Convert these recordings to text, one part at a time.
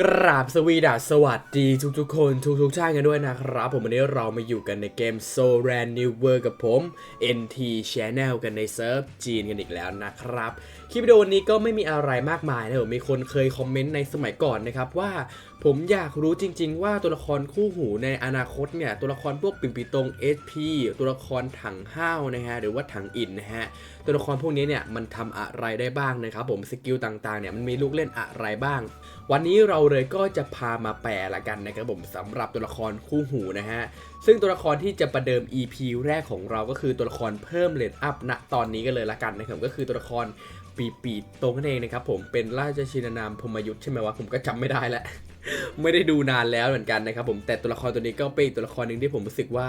กราบสวีดัสสวัสดีทุกๆ คนทุกๆท่านกันด้วยนะครับ ผมวันนี้เรามาอยู่กันในเกม So Ran New World กับผม NT Channel กันในเซิร์ฟจีนกันอีกแล้วนะครับ คลิปวิดีโอนี้ก็ไม่มีอะไรมากมายนะผมมีคนเคยคอมเมนต์ในสมัยก่อนนะครับว่าผมอยากรู้จริง ๆ ว่าตัวละครคู่หูในอนาคตเนี่ย ตัวละครพวกปิ่มปีตรง SP ตัวละครถังห้าวนะฮะหรือว่าถังอินนะฮะตัวละครพวกนี้เนี่ยมันทำอะไรได้บ้างนะครับผมสกิลต่างๆเนี่ยมันมีลูกเล่นอะไรบ้าง วันนี้เราเลยก็จะพามาแปลละกันนะครับผมสำหรับตัวละครคู่หูนะฮะซึ่งตัวละครที่จะประเดิม EP แรกของเราก็คือตัวละครเพิ่มเลนอัพณตอนนี้กันเลยละกันนะครับก็คือตัวละครปีปีตรงนั่นเองนะครับผมเป็นราชชินานามพมยุทธใช่ไหมวะผมก็จำไม่ได้แล้วไม่ได้ดูนานแล้วเหมือนกันนะครับผมแต่ตัวละครตัวนี้ก็เป็นตัวละครหนึ่งที่ผมรู้สึกว่า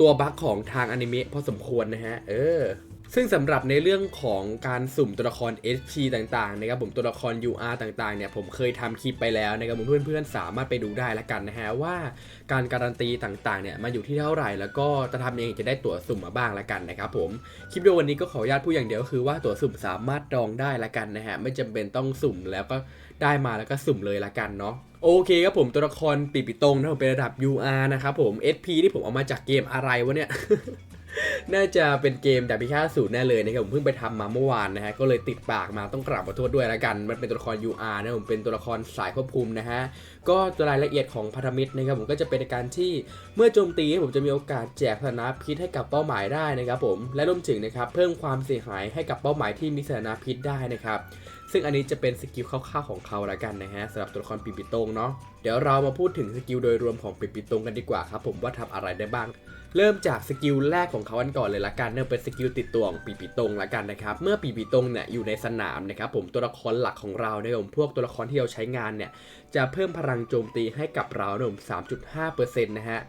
ตัวบั๊กของทางอนิเมะพอสมควรนะฮะเออ ซึ่งสำหรับในเรื่องของการสุ่มตัวละคร SP ต่างๆนะครับผมตัวละคร UR ต่างๆเนี่ยผมเคยทำคลิปไปแล้วนะครับผมเพื่อนๆสามารถไปดูได้ละกันนะฮะว่า การการันตีต่างๆเนี่ยมาอยู่ที่เท่าไหร่ แล้วก็จะทำเองจะได้ตั๋วสุ่มมาบ้างละกันนะครับผมคลิปดีวันนี้ก็ขออนุญาตพูดอย่างเดียวคือว่าตั๋วสุ่มสามารถดองได้ละกันนะฮะไม่จำเป็นต้องสุ่มแล้วก็ได้มาแล้วก็สุ่มเลยละกันเนาะโอเคครับผมตัวละครปีปิตงนะผมเป็นระดับ UR นะครับผม SP ที่ผมเอามาจากเกมอะไรวะเนี่ย น่าจะเป็นเกมดาบิค่าสูตรแน่เลยนะครับผมเพิ่งไปทำมาเมื่อวานนะฮะก็เลยติดปากมาต้องกราบขอโทษด้วยละกัน มันเป็นตัวละคร UR นะผมเป็นตัวละครสายควบคุมนะฮะก็ตัวรายละเอียดของพันธมิตรนะครับผมก็จะเป็นในการที่เมื่อโจมตีผมจะมีโอกาสแจกสถานะพิษให้กับเป้าหมายได้นะครับผมและรวมถึงนะครับเพิ่มความเสียหายให้กับเป้าหมายที่มีสถานะพิษได้นะครับซึ่งอันนี้จะเป็นสกิลคร่าวๆของเขาละกันนะฮะสำหรับตัวละครปิปิตงเนาะเดี๋ยวเรามาพูดถึงสกิลโดยรวมของปิปิตงกันดีกว่าครับผมว่าทำอะไรได้บ้าง เริ่มจากสกิลแรกของเขากันก่อนเลยละกันเนี่ยเป็นสกิลติดตัวของปีปีตงละกันนะครับเมื่อปีปีตงเนี่ยอยู่ในสนามนะครับผมตัวละครหลักของเราเนี่ยผมพวกตัวละครที่เราใช้งานเนี่ยจะเพิ่มพลังโจมตีให้กับเราเนี่ยผม3.5%นะฮะ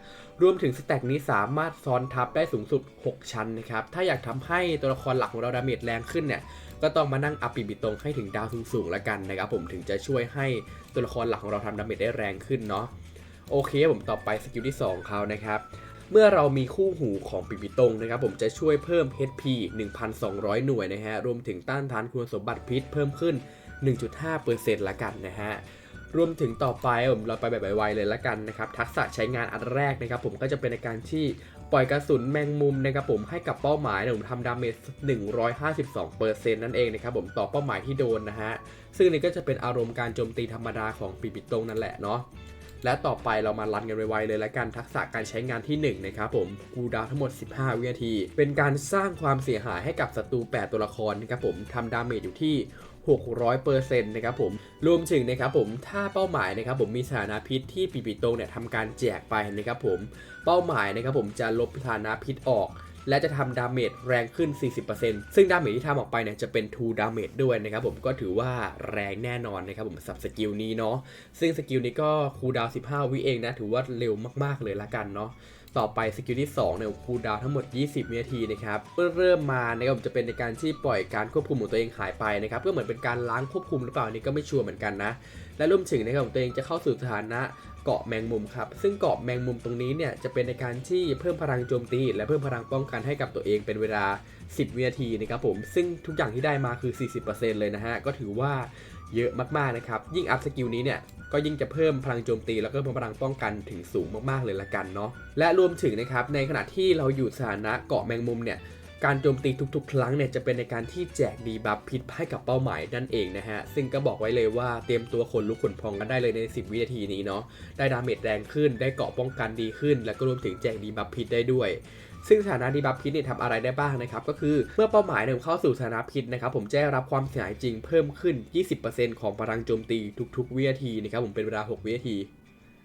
รวมถึงสแต็กนี้สามารถซ้อนทับได้สูงสุด 6 ชั้นนะครับถ้าอยากทำให้ตัวละครหลักของเราดาเมจแรงขึ้นเนี่ยก็ต้องมานั่งอัพปีบิตรงให้ถึงดาวสูงๆแล้วกันนะครับผมถึงจะช่วยให้ตัวละครหลักของเราทำดาเมจได้แรงขึ้นเนาะโอเคผมต่อไปสกิลที่2ของเขานะครับ เมื่อเรามีคู่หูของปีบิตงนะครับผมจะช่วยเพิ่ม HP 1,200 หน่วยนะฮะรวมถึงต้านทานคุณสมบัติพิษเพิ่มขึ้น 1.5%ละกันนะฮะรวมถึงต่อไปผมเราไปแบบไวๆเลยละกันนะครับทักษะใช้งานอันแรกนะครับผมก็จะเป็นในการที่ปล่อยกระสุนแมงมุมนะครับผมให้กับเป้าหมายนี่ยผมทำดาเมจ 152%นั่นเองนะครับผมต่อเป้าหมายที่โดนนะฮะซึ่งนี่ก็จะเป็นอารมณ์การโจมตีธรรมดาของปีปิตงนั่นแหละเนาะ และต่อไปเรามารันกันไวๆเลยและกันทักษะการใช้งานที่ 1 นะครับผมกูดาวทั้งหมด 15 วินาที เป็นการสร้างความเสียหายให้กับศัตรู 8 ตัวละครนะครับผมทำดาเมจอยู่ที่600%นะครับผม รวมถึงนะครับผม ถ้าเป้าหมายนะครับผมมีสถานะพิษที่ปีปิโตงเนี่ยทำการแจกไปนะครับผม เป้าหมายนะครับผมจะลบสถานะพิษออก และจะทำดาเมจแรงขึ้น 40%ซึ่งดาเมจที่ทำออกไปเนี่ยจะเป็น 2 ดาเมจด้วยนะครับผมก็ถือว่าแรงแน่นอนนะครับผมสับสกิลนี้เนาะซึ่งสกิลนี้ก็คูดาว 15 วิเองนะถือว่าเร็วมากๆเลยละกันเนาะต่อไปสกิลที่2เนี่ยคูดาวทั้งหมด 20 วินาทีนะครับเมื่อเริ่มมานะครับจะเป็นในการที่ปล่อยการควบคุมของตัวเองหายไปนะครับก็เหมือนเป็นการล้างควบคุมหรือเปล่านนี่ก็ไม่ชัวร์เหมือนกันนะและรวมถึงนะครับตัวเองจะเข้าสู่สถานะ เกาะแมงมุมครับ ซึ่งเกาะแมงมุมตรงนี้เนี่ยจะเป็นในการที่เพิ่มพลังโจมตี และเพิ่มพลังป้องกันให้กับตัวเองเป็นเวลา 10 วินาทีนะครับผม ซึ่งทุกอย่างที่ได้มาคือ 40%เลยนะฮะ ก็ถือว่าเยอะมากๆนะครับ ยิ่งอัพสกิลนี้เนี่ยก็ยิ่งจะเพิ่มพลังโจมตีแล้วก็เพิ่มพลังป้องกันถึงสูงมากๆเลยละกันเนาะ และรวมถึงนะครับในขณะที่เราอยู่สถานะเกาะแมงมุมเนี่ย การโจมตีทุกๆ ครั้งเนี่ยจะเป็นในการที่แจกดีบัฟพิษให้กับเป้าหมายนั่นเองนะฮะ ซึ่งก็บอกไว้เลยว่าเตรียมตัวขนลุกขนพองกันได้เลยใน 10 วินาทีนี้เนาะ ได้ดาเมจแรงขึ้น ได้เกาะป้องกันดีขึ้น แล้วก็รวมถึงแจกดีบัฟพิษได้ด้วยซึ่งสถานะดีบัฟพิษเนี่ยทำอะไรได้บ้างนะครับก็คือเมื่อเป้าหมายเนี่ยเข้าสู่สถานะพิษนะครับผมจะได้รับความเสียหายจริงเพิ่มขึ้น 20%ของพลังโจมตีทุก ๆ วินาทีนะครับผมเป็นเวลา 6 วินาที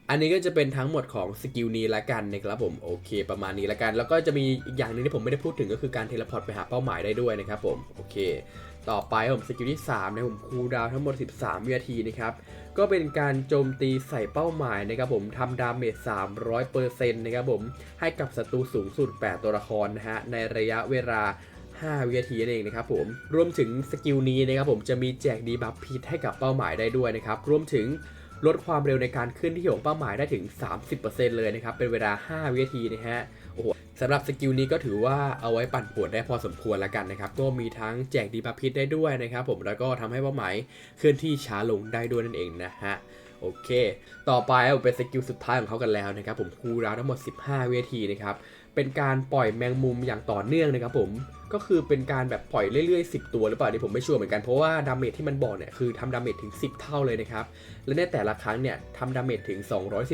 อันนี้ก็จะเป็นทั้งหมดของสกิลนี้ละกันนะครับผมโอเค ประมาณนี้ละกัน แล้วก็จะมีอีกอย่างหนึงที่ผมไม่ได้พูดถึงก็คือการเทเลพอร์ตไปหาเป้าหมายได้ด้วยนะครับผมโอเค ต่อไปผมสกิลที่3นะผมคูลดาวทั้งหมด 13 วินาทีนะครับก็เป็นการโจมตีใส่เป้าหมายนะครับผมทำดาเมจ 300%นะครับผมให้กับศัตรูสูงสุด 8 ตัวละครนะฮะในระยะเวลา5วินาทีนั่นเองนะครับผมรวมถึงสกิลนี้นะครับผมจะมีแจกดีบัฟพิษให้กับเป้าหมายได้ด้วยนะครับรวมถึง ลดความเร็วในการขึ้นที่ของเป้าหมายได้ถึง 30%เลยนะครับ เป็นเวลา 5 วินาทีนะฮะ โอ้โหสำหรับสกิลนี้ก็ถือว่าเอาไว้ปั่นป่วนได้พอสมควรแล้วกันนะครับ ก็มีทั้งแจกดีบัฟพิษได้ด้วยนะครับผม แล้วก็ทำให้เป้าหมายเคลื่อนที่ช้าลงได้ด้วยนั่นเองนะฮะ โอเค ต่อไปเป็นสกิลสุดท้ายของเขากันแล้วนะครับผมคูลดาวน์ทั้งหมด 15เวทีนะครับ เป็นการปล่อยแมงมุมอย่างต่อเนื่องนะครับผมก็คือเป็นการแบบปล่อยเรื่อยๆ 10 ตัวหรือเปล่านี่ผมไม่ชัวร์เหมือนกันเพราะว่าดาเมจที่มันบอกเนี่ยคือทำดาเมจถึง 10 เท่าเลยนะครับ และในแต่ละครั้งเนี่ยทำดาเมจถึง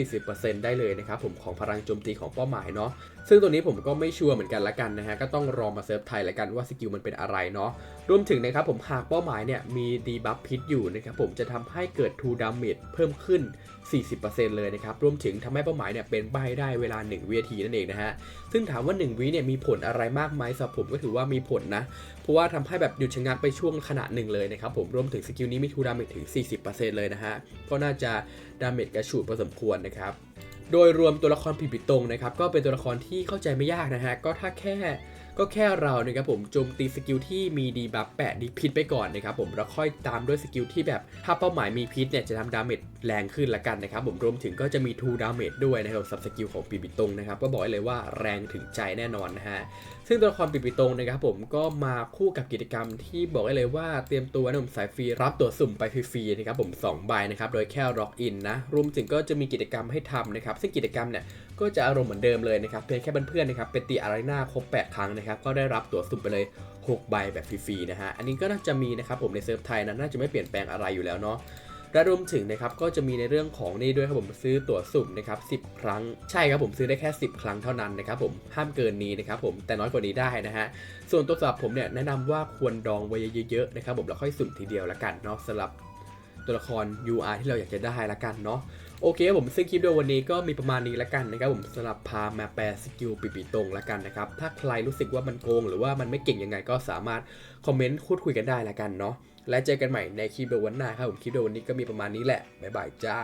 240%ได้เลยนะครับผมของพลังโจมตีของเป้าหมายเนาะซึ่งตัวนี้ผมก็ไม่ชัวร์เหมือนกันละกันนะฮะก็ต้องรอมาเซิร์ฟไทยละกันว่าสกิลมันเป็นอะไรเนาะรวมถึงนะครับผมหากเป้าหมายเนี่ยมีดีบัฟพิษอยู่นะครับผมจะทำให้เกิด2 damage เพิ่มขึ้น 40%เลยนะครับรวมถึงทำให้เป้าหมายเนี่ยเป็นใบได้เวลา1วินาทีนั่นเองนะฮะซึ่งถามว่า 1วิเนี่ยมีผลอะไรมากไหมสำหรับผมก็ถือว่ามีผลนะ เพราะว่าทำให้แบบหยุดชะงักไปช่วงขณะหนึ่งเลยนะครับผมรวมถึงสกิลนี้มีทูดามิดถึง 40%เลยนะฮะก็น่าจะดาเมจกระฉูดพอสมควรนะครับโดยรวมตัวละครผิดผิดตรงนะครับก็เป็นตัวละครที่เข้าใจไม่ยากนะฮะก็ถ้าแค่ ก็แค่เรานะครับผมโจมตีสกิลที่มีดีบัฟแปะดีพิษไปก่อนนะครับผมแล้วค่อยตามด้วยสกิลที่แบบถ้าเป้าหมายมีพิษเนี่ยจะทำดาเมจแรงขึ้นละกันนะครับผมรวมถึงก็จะมี2ดาเมจด้วยนะครับสับสกิลของปีปิตงนะครับก็บอกเลยว่าแรงถึงใจแน่นอนนะฮะซึ่งตัวละครปิดปิตงนะครับผมก็มาคู่กับกิจกรรมที่บอกได้เลยว่าเตรียมตัวนะผมสายฟรีรับตัวสุ่มไปฟรีๆนะครับผม2ใบนะครับโดยแค่ล็อกอินนะรวมถึงก็จะมีกิจกรรมให้ทำนะครับซึ่งกิจกรรมเนี่ยก็จะอารมณ์เหมือนเดิมเลยนะครับเพียงแค่เพื่อนๆนะครับเป็นตีอารีนาครบ 8 ครั้งนะครับก็ได้รับตั๋วสุ่มไปเลย 6 ใบแบบฟรีๆนะฮะอันนี้ก็น่าจะมีนะครับผมในเซิร์ฟไทยนะน่าจะไม่เปลี่ยนแปลงอะไรอยู่แล้วเนาะและรวมถึงนะครับก็จะมีในเรื่องของนี่ด้วยครับผมซื้อตั๋วสุ่มนะครับ10 ครั้ง ใช่ครับผมซื้อได้แค่ 10 ครั้งเท่านั้นนะครับผมห้ามเกินนี้นะครับผมแต่น้อยกว่านี้ได้นะฮะส่วนตัวสำหรับผมเนี่ยแนะนำว่าควรดองไว้เยอะๆนะครับผมแล้วค่อยสุ่มทีเดียวละกันเนาะสำหรับตัวละคร UR ที่เราอยากจะได้ละกันเนาะ โอเคผมซึ่งคลิปเดียววันนี้ก็มีประมาณนี้ละกันนะครับผมสำหรับพามาแปลสกิลปีปีตรงละกันนะครับ ถ้าใครรู้สึกว่ามันโกง หรือว่ามันไม่เก่งยังไงก็สามารถคอมเมนต์พูดคุยกันได้ละกันเนาะและเจอกันใหม่ในคลิปเดีโอวันหน้าครับผมคลิปเดียววันนี้ก็มีประมาณนี้แหละบ๊ายบายจ้า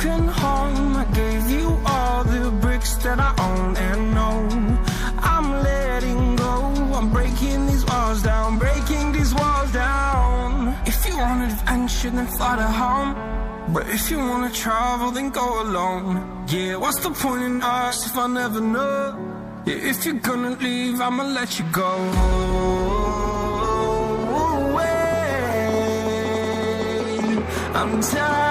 broken home. I gave you all the bricks that I own and know. I'm letting go, I'm breaking these walls down, breaking these walls down. If you want adventure, then fly to home. But if you wanna travel, then go alone. Yeah, what's the point in us if I never know? Yeah, if you're gonna leave, I'ma let you go. away. I'm tired.